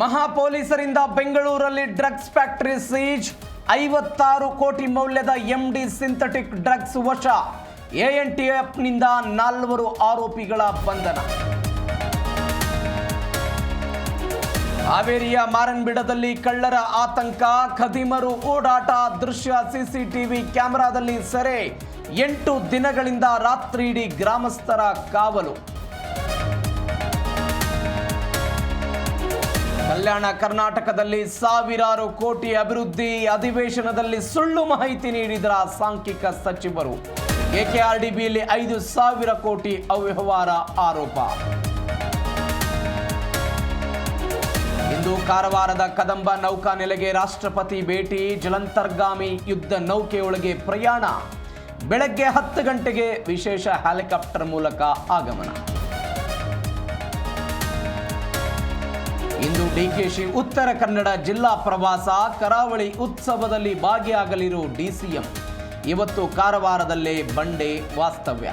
ಮಹಾ ಪೊಲೀಸರಿಂದ ಬೆಂಗಳೂರಲ್ಲಿ ಡ್ರಗ್ಸ್ ಫ್ಯಾಕ್ಟರಿ ಸೀಜ್, ಐವತ್ತಾರು ಕೋಟಿ ಮೌಲ್ಯದ ಎಂಡಿ ಸಿಂಥೆಟಿಕ್ ಡ್ರಗ್ಸ್ ವಶ. ಎಎನ್ಟಿಎಫ್ನಿಂದ ನಾಲ್ವರು ಆರೋಪಿಗಳ ಬಂಧನ. ಹಾವೇರಿಯ ಮಾರನ್ಬಿಡದಲ್ಲಿ ಕಳ್ಳರ ಆತಂಕ, ಖದೀಮರು ಓಡಾಟ, ದೃಶ್ಯ ಸಿಸಿಟಿವಿ ಕ್ಯಾಮೆರಾದಲ್ಲಿ ಸೆರೆ. ಎಂಟು ದಿನಗಳಿಂದ ರಾತ್ರಿಯಿಡೀ ಗ್ರಾಮಸ್ಥರ ಕಾವಲು. ಕಲ್ಯಾಣ ಕರ್ನಾಟಕದಲ್ಲಿ ಸಾವಿರಾರು ಕೋಟಿ ಅಭಿವೃದ್ಧಿ ಅಧಿವೇಶನದಲ್ಲಿ ಸುಳ್ಳು ಮಾಹಿತಿ ನೀಡಿದರ ಸಾಂಖ್ಯಿಕ ಸಚಿವರು. ಎಕೆಆರ್ಡಿಬಿಯಲ್ಲಿ ಐದು ಸಾವಿರ ಕೋಟಿ ಅವ್ಯವಹಾರ ಆರೋಪ. ಇಂದು ಕಾರವಾರದ ಕದಂಬ ನೌಕಾ ನೆಲೆಗೆ ರಾಷ್ಟ್ರಪತಿ ಭೇಟಿ, ಜಲಂತರ್ಗಾಮಿ ಯುದ್ಧ ನೌಕೆಯೊಳಗೆ ಪ್ರಯಾಣ. ಬೆಳಗ್ಗೆ ಹತ್ತು ಗಂಟೆಗೆ ವಿಶೇಷ ಹೆಲಿಕಾಪ್ಟರ್ ಮೂಲಕ ಆಗಮನ. ಇಂದು ಡಿಕೆಶಿ ಉತ್ತರ ಕನ್ನಡ ಜಿಲ್ಲಾ ಪ್ರವಾಸ ಕರಾವಳಿ ಉತ್ಸವದಲ್ಲಿ ಭಾಗಿಯಾಗಲಿರು ಡಿಸಿಎಂ. ಇವತ್ತು ಕಾರವಾರದಲ್ಲೇ ಬಂಡೆ ವಾಸ್ತವ್ಯ.